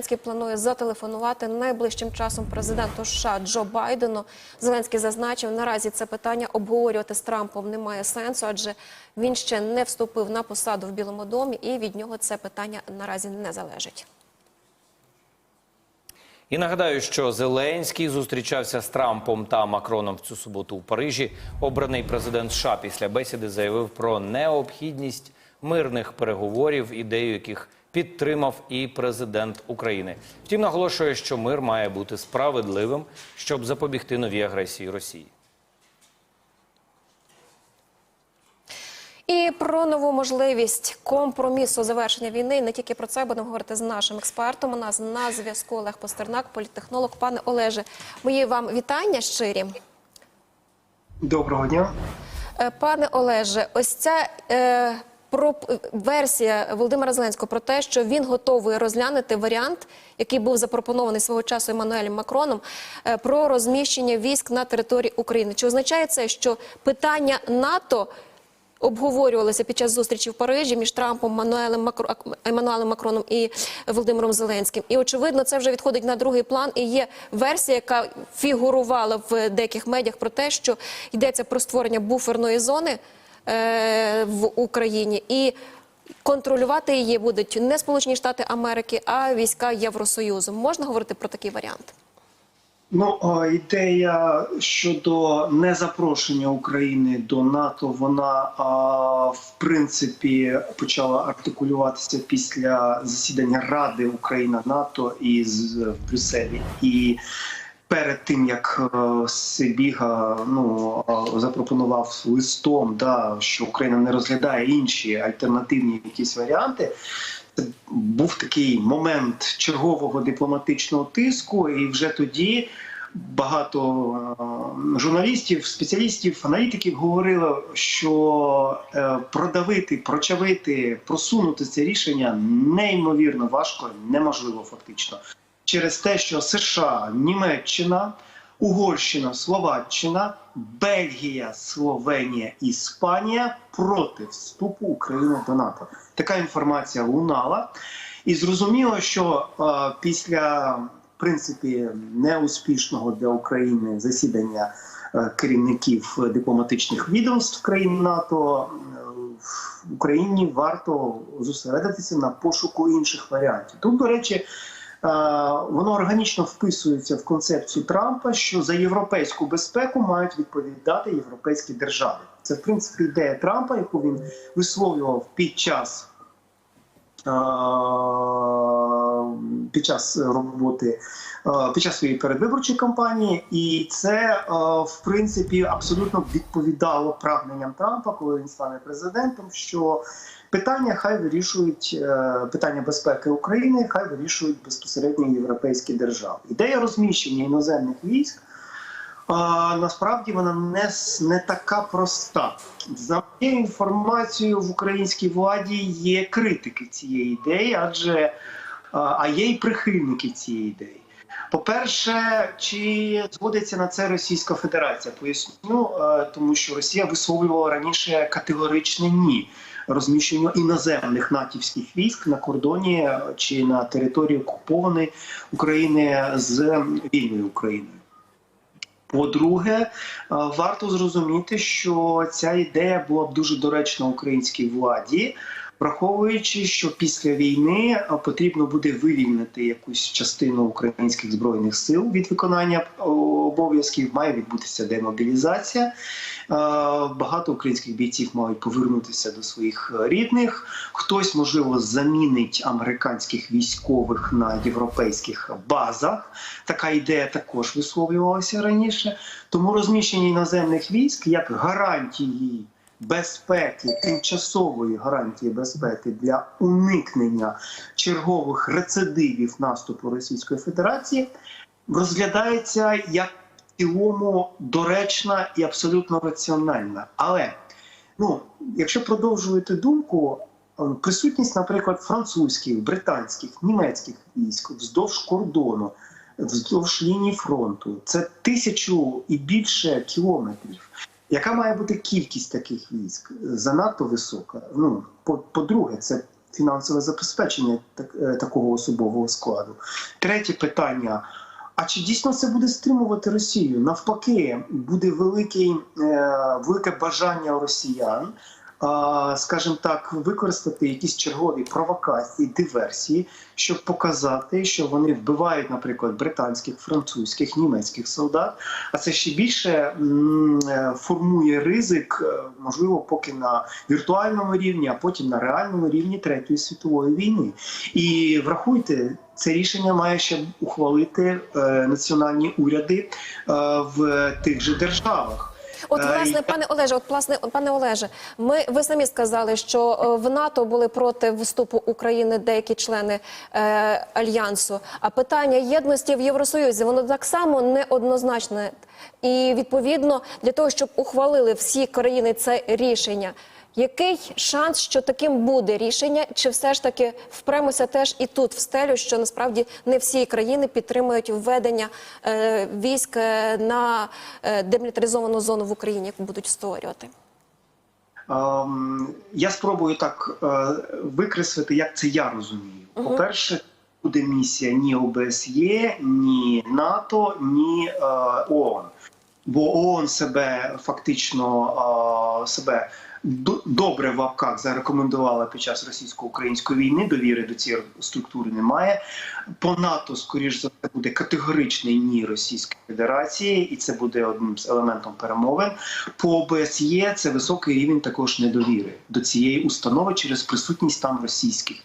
Зеленський планує зателефонувати найближчим часом президенту США Джо Байдену. Зеленський зазначив, наразі це питання обговорювати з Трампом немає сенсу, адже він ще не вступив на посаду в Білому домі, і від нього це питання наразі не залежить. І нагадаю, що Зеленський зустрічався з Трампом та Макроном в цю суботу у Парижі. Обраний президент США після бесіди заявив про необхідність мирних переговорів, ідею яких підтримав і президент України. Втім, наголошує, що мир має бути справедливим, щоб запобігти новій агресії Росії. І про нову можливість компромісу завершення війни. Не тільки про це будемо говорити з нашим експертом. У нас на зв'язку Олег Постернак, політтехнолог. Пане Олеже, мої вам вітання щирі. Доброго дня. Е, Пане Олеже, ось ця е, про версія Володимира Зеленського про те, що він готовий розглянути варіант, який був запропонований свого часу Еммануелем Макроном, е, про розміщення військ на території України. Чи означає це, що питання НАТО обговорювалося під час зустрічі в Парижі між Трампом, Мануелем Макро... Еммануелем Макроном і Володимиром Зеленським? І очевидно, це вже відходить на другий план. І є версія, яка фігурувала в деяких медіях про те, що йдеться про створення буферної зони е, в Україні і. Контролювати її будуть не Сполучені Штати Америки, а війська Євросоюзу. Можна говорити про такий варіант? Ну ідея щодо незапрошення України до НАТО, вона в принципі почала артикулюватися після засідання Ради Україна НАТО із в Брюсселі і. Перед тим як е, Сибіга ну запропонував листом, да що Україна не розглядає інші альтернативні якісь варіанти, це був такий момент чергового дипломатичного тиску, і вже тоді багато е, журналістів, спеціалістів, аналітиків говорили, що е, продавити, прочавити, просунути це рішення неймовірно важко, неможливо фактично. Через те, що США, Німеччина, Угорщина, Словаччина, Бельгія, Словенія, Іспанія проти вступу України до НАТО. Така інформація лунала, і зрозуміло, що е, після в принципі неуспішного для України засідання е, керівників дипломатичних відомств країн НАТО е, в Україні варто зосередитися на пошуку інших варіантів. Тут, до речі, воно органічно вписується в концепцію Трампа, що за європейську безпеку мають відповідати європейські держави. Це в принципі ідея Трампа, яку він висловлював під час. Під час роботи під час своєї передвиборчої кампанії, і це в принципі абсолютно відповідало прагненням Трампа, коли він стане президентом. Що питання хай вирішують е, питання безпеки України, хай вирішують безпосередньо європейські держави. Ідея розміщення іноземних військ. Насправді вона не, не така проста. За моєю інформацією, в українській владі є критики цієї ідеї, адже а, а є й прихильники цієї ідеї. По-перше, чи згодиться на це Російська Федерація? Поясню, е, тому що Росія висловлювала раніше категоричне ні розміщенню іноземних натівських військ на кордоні е, чи на території окупованої України з вільною Україною. По-друге, е, варто зрозуміти, що ця ідея була б дуже доречна українській владі, враховуючи, що після війни е, потрібно буде вивільнити якусь частину українських збройних сил від виконання е, обов'язків, має відбутися демобілізація. Е, Багато українських бійців мають повернутися до своїх рідних. Хтось, можливо, замінить американських військових на європейських базах. Така ідея також висловлювалася раніше. Тому розміщення іноземних військ як гарантії безпеки, тимчасової гарантії безпеки для уникнення чергових рецидивів наступу Російської Федерації розглядається як цілому доречна і абсолютно раціональна. Але ну, якщо продовжувати думку, е, присутність, наприклад, французьких, британських, німецьких військ вздовж кордону, вздовж лінії фронту, це тисячу і більше кілометрів. Яка має бути кількість таких військ? Занадто висока. Ну, по- по-друге, це фінансове забезпечення так, е, такого особового складу. Третє питання. А чи дійсно це буде стримувати Росію? Навпаки, буде великий, е, велике бажання росіян, скажімо так, використати якісь чергові провокації, диверсії, щоб показати, що вони вбивають, наприклад, британських, французьких, німецьких солдат. А це ще більше е, формує ризик, е, можливо, поки на віртуальному рівні, а потім на реальному рівні Третьої світової війни. І врахуйте, це рішення має ще ухвалити е, національні уряди е, в тих же державах. От, Е, власне, пане Олеже, от власне, пане Олеже, ми ви самі сказали, що в НАТО були проти вступу України деякі члени е, альянсу. А питання єдності в Євросоюзі воно так само неоднозначне. І відповідно для того, щоб ухвалили всі країни це рішення. Який шанс, що таким буде рішення, чи все ж таки впремося теж і тут в стелю, що насправді не всі країни підтримують введення е, військ е, на е, демілітаризовану зону в Україні, яку будуть створювати? Ем, я спробую так е, викреслити, як це я розумію. Мгм. По-перше, буде місія ні ОБСЄ, ні НАТО, ні е, ООН. Бо ООН себе фактично е, себе добре в лапках зарекомендувала під час російсько-української війни. Довіри до цієї структури немає. По НАТО, скоріш за все, буде категоричний ні Російської Федерації, і це буде одним з елементом перемовин. По ОБСЄ це високий рівень також недовіри до цієї установи через присутність там російських.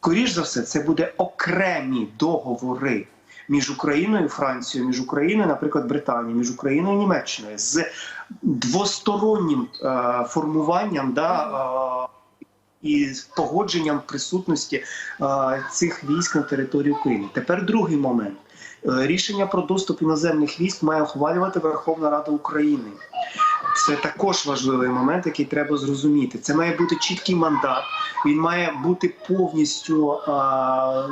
Скоріш за все, це буде окремі договори між Україною і Францією, між Україною, наприклад, Британією, між Україною і Німеччиною з двостороннім е, формуванням да, е, і погодженням присутності е, цих військ на території України. Тепер другий момент. Е, Рішення про доступ іноземних військ має ухвалювати Верховна Рада України. Це також важливий момент, який треба зрозуміти. Це має бути чіткий мандат. Він має бути повністю а,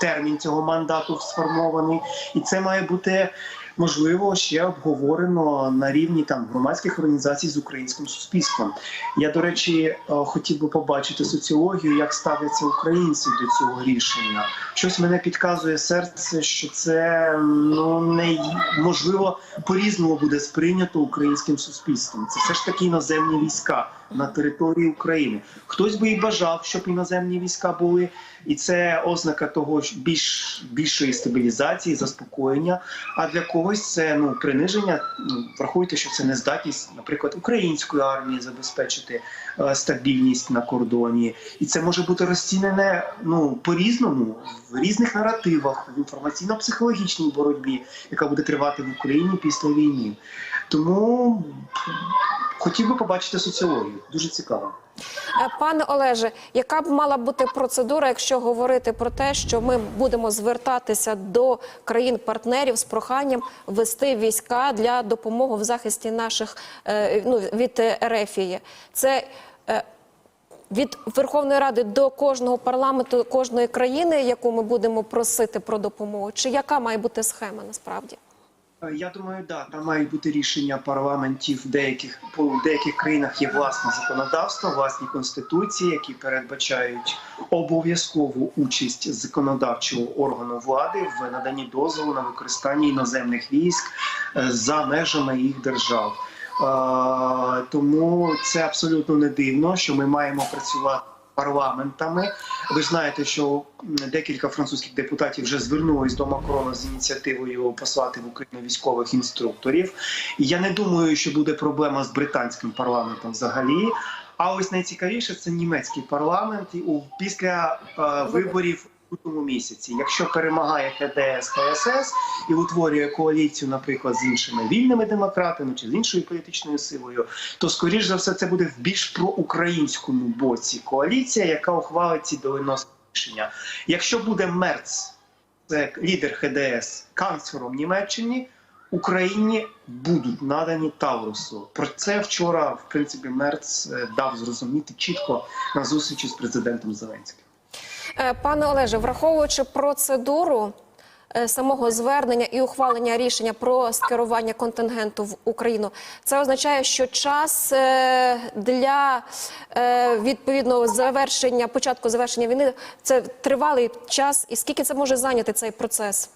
термін цього мандату сформований, і це має бути можливо ще обговорено на рівні там громадських організацій з українським суспільством. Я до речі е, хотів би побачити соціологію, як ставляться українці до цього рішення. Щось мене підказує серце, що це ну не можливо по-різному буде сприйнято українським суспільством. Це все ж таки іноземні війська на території України. Хтось би і бажав, щоб іноземні війська були, і це ознака того ж більш більшої стабілізації, заспокоєння. А для когось це ну приниження. Ну, врахуйте, що це нездатність, наприклад, української армії забезпечити е, стабільність на кордоні, і це може бути розцінене ну по-різному в різних наративах, в інформаційно-психологічній боротьбі, яка буде тривати в Україні після війни. Тому хотів би побачити соціологію. Дуже цікаво. Е, Пане Олеже, яка б мала бути процедура, якщо говорити про те, що ми будемо звертатися до країн-партнерів з проханням вести війська для допомоги в захисті наших е, ну, від Ерефії? Це е, від Верховної Ради до кожного парламенту, кожної країни, яку ми будемо просити про допомогу, чи яка має бути схема насправді? Е, Я думаю, да, там мають бути рішення парламентів. Деяких по деяких країнах є власне законодавство, власні конституції, які передбачають обов'язкову участь законодавчого органу влади в наданні дозволу на використання іноземних військ е, за межами їх держав. Е, Тому це абсолютно не дивно, що ми маємо працювати парламентами. Ви знаєте, що декілька французьких депутатів вже звернулись до Макрона з ініціативою послати в Україну військових інструкторів. Я не думаю, що буде проблема з британським парламентом взагалі. А ось найцікавіше це німецький парламент і у після е, виборів у тому місяці. Якщо перемагає ХДС ХСС і утворює коаліцію, наприклад, з іншими вільними демократами чи з іншою політичною силою, то скоріш за все це буде в більш проукраїнському боці коаліція, яка ухвалить ці доленосні рішення. Якщо буде Мерц, це лідер ХДС, канцлером Німеччини. Україні будуть надані Таврусу. Про це вчора, в принципі, Мерц е, дав зрозуміти чітко на зустрічі з президентом Зеленським. Е, Пане Олеже, враховуючи процедуру, е, самого звернення і ухвалення рішення про скерування контингенту в Україну, це означає, що час е, для відповідного завершення початку завершення війни це тривалий час. І скільки це може зайняти цей процес?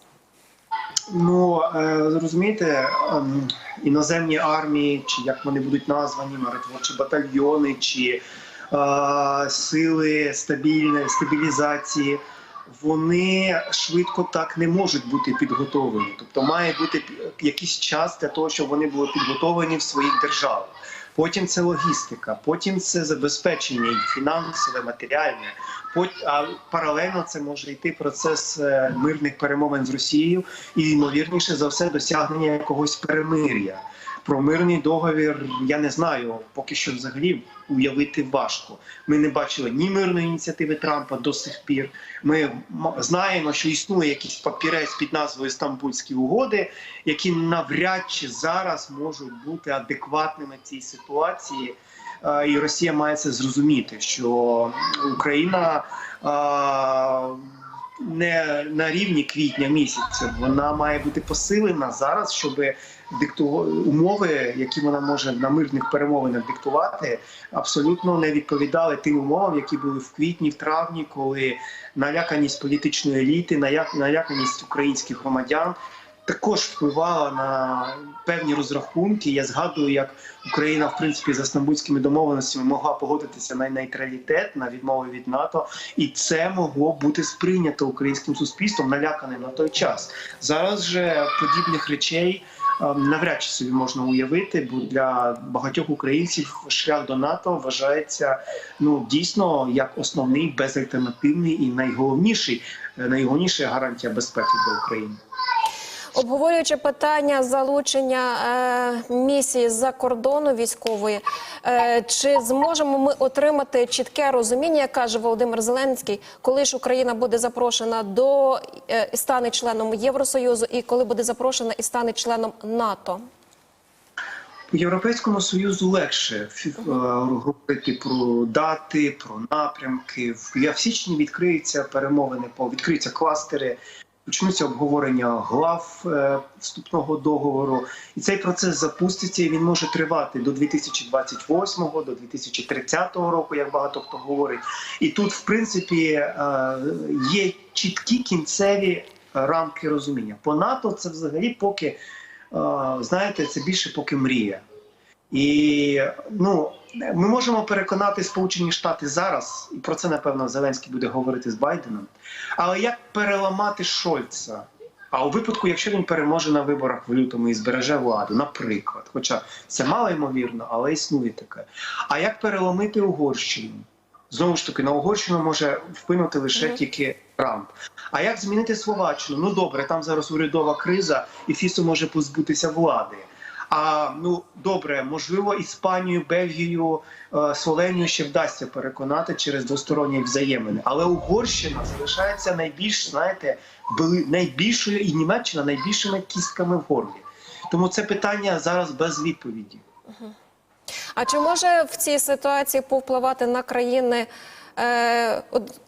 Ну е, розумієте, ем, іноземні армії, чи як вони будуть названі, миротворчі батальйони, чи сили стабільної стабілізації, вони швидко так не можуть бути підготовлені. Тобто має бути якийсь час для того, щоб вони були підготовлені в своїх державах. Потім це логістика, потім це забезпечення фінансове, матеріальне. А паралельно це може йти процес е, мирних перемовин з Росією і ймовірніше за все досягнення якогось перемир'я. Про мирний договір я не знаю, поки що взагалі уявити важко. Ми не бачили ні мирної ініціативи Трампа до сих пір. Ми знаємо, що існує якийсь папірець під назвою Стамбульські угоди, які навряд чи зараз можуть бути адекватними цій ситуації. Е, І Росія має це зрозуміти, що Україна е, не на рівні квітня місяця. Вона має бути посилена зараз, щоб дикту... умови, які вона може на мирних перемовинах диктувати, абсолютно не відповідали тим умовам, які були в квітні, в травні, коли наляканість політичної еліти, наляканість українських громадян. Також впливала на певні розрахунки. Я згадую, як Україна, в принципі, за стамбульськими домовленостями могла погодитися на нейтралітет, на відмову від НАТО, і це могло бути сприйнято українським суспільством, наляканим на той час. Зараз же подібних речей ем, навряд чи собі можна уявити, бо для багатьох українців шлях до НАТО вважається ну дійсно як основний безальтернативний і найголовніший е, найголовніша гарантія безпеки для України. Обговорюючи питання залучення е, місії з-за кордону військової, е, чи зможемо ми отримати чітке розуміння, як каже Володимир Зеленський, коли ж Україна буде запрошена до е, стане членом Євросоюзу, і коли буде запрошена і стане членом НАТО? Європейському союзу легше е, говорити про дати, про напрямки. В січні відкриються перемовини по відкриються кластери. Почнуться обговорення глав е, вступного договору, і цей процес запуститься. і Він може тривати до 2028, до 2030 року, як багато хто говорить. І тут, в принципі, е, є чіткі кінцеві рамки розуміння. По НАТО це взагалі поки е, знаєте, це більше поки мрія. І ну, ми можемо переконати Сполучені Штати зараз, і про це напевно Зеленський буде говорити з Байденом. Але як переламати Шольца? А у випадку, якщо він переможе на виборах в лютому і збереже владу, наприклад, хоча це мало ймовірно, але існує таке. А як переломити Угорщину? Знову ж таки, на Угорщину може вплинути лише тільки Трамп. А як змінити Словаччину? Ну добре, там зараз урядова криза, і Фісо може позбутися влади. А ну добре, можливо, Іспанію, Бельгію, е, Словенію ще вдасться переконати через двосторонні взаємини. Але Угорщина залишається найбільш, знаєте, найбільшою і Німеччина найбільшими кістками в горлі. Тому це питання зараз без відповіді. А чи може в цій ситуації повпливати на країни? Е,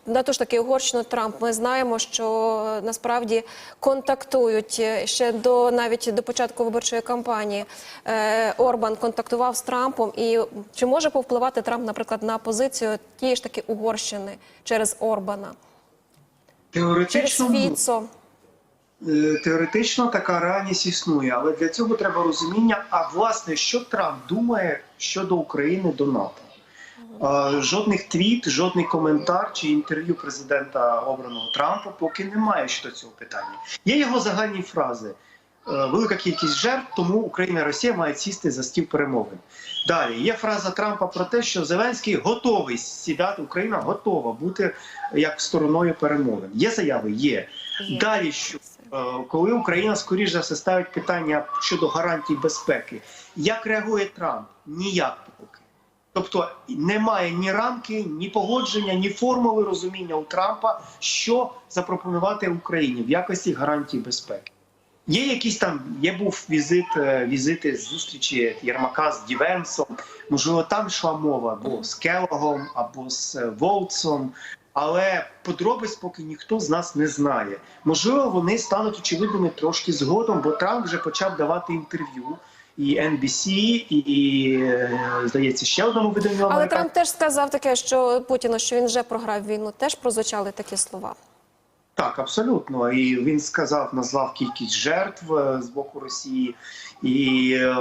на ту ж таки Угорщину Трамп. Ми знаємо, що е, насправді контактують е, ще до навіть до початку виборчої кампанії. Е, Орбан контактував з Трампом. І чи може повпливати Трамп, наприклад, на позицію тієї ж таки Угорщини через Орбана, через Фіцо? Е, Теоретично така реальність існує, але для цього треба розуміння. А власне, що Трамп думає щодо України до НАТО? Жодних твіт, жодний коментар чи інтерв'ю президента обраного Трампа поки немає щодо цього питання. Є його загальні фрази. Е, Велика кількість жертв, тому Україна і Росія мають сісти за стіл перемовин. Далі є фраза Трампа про те, що Зеленський готовий сідати, Україна готова бути як стороною перемовин. Є заяви? Є. Є. Далі що? Е, коли Україна скоріш за все ставить питання щодо гарантій безпеки, як реагує Трамп? Ніяк поки. Тобто немає ні рамки, ні погодження, ні формули розуміння у Трампа, що запропонувати Україні в якості гарантій безпеки. Є якісь там, є був візит, е, візити зустрічі Єрмака з Дівенсом. Можливо, там йшла мова або з Келогом, або з е, Волцом. Але подробиць поки ніхто з нас не знає. Можливо, вони стануть очевидними трошки згодом, бо Трамп вже почав давати інтерв'ю і NBC, і, е, здається, ще одному виданню Але. Трамп теж сказав таке, що Путіну, що він вже програв війну. Теж прозвучали такі слова. Так, абсолютно. І він сказав, назвав кількість жертв е, з боку Росії і е,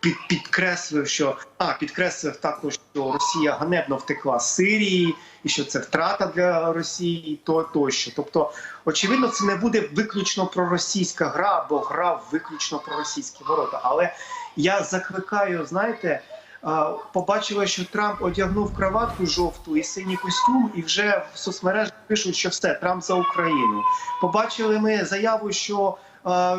під, підкреслив, що а підкреслив також, що Росія ганебно втекла з Сирії, і що це втрата для Росії, то тощо. Тобто, очевидно, це не буде виключно проросійська гра, або гра виключно про російські ворота. Але я закликаю, знаєте. Побачили, що Трамп одягнув краватку жовту і синій костюм, і вже в соцмережах пишуть, що все Трамп за Україну. Побачили ми заяву, що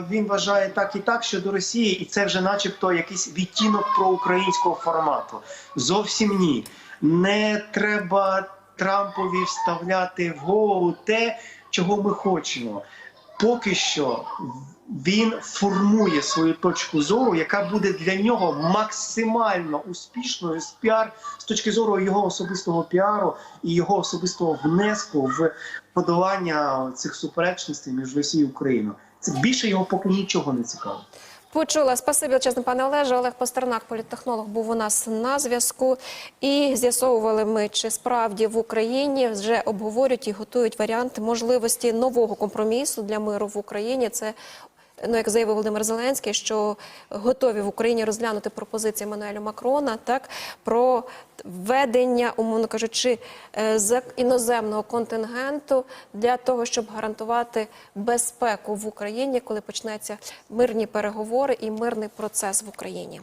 він вважає так і так щодо Росії, і це вже, начебто, якийсь відтінок проукраїнського формату. Зовсім ні. Не треба Трампові вставляти в голову те, чого ми хочемо. Поки що він формує свою точку зору, яка буде для нього максимально успішною з піар з точки зору його особистого піару і його особистого внеску в подолання цих суперечностей між Росією і Україною. Це більше його поки нічого не цікавить. Почула. Спасибі, величезне, пане Олеже. Олег Пастернак, політтехнолог, був у нас на зв'язку. І з'ясовували ми, чи справді в Україні вже обговорюють і готують варіанти можливості нового компромісу для миру в Україні. Це Ну, як заявив Володимир Зеленський, що готові в Україні розглянути пропозиції Еммануеля Макрона так про введення, умовно кажучи, е, іноземного контингенту для того, щоб гарантувати безпеку в Україні, коли почнеться мирні переговори і мирний процес в Україні.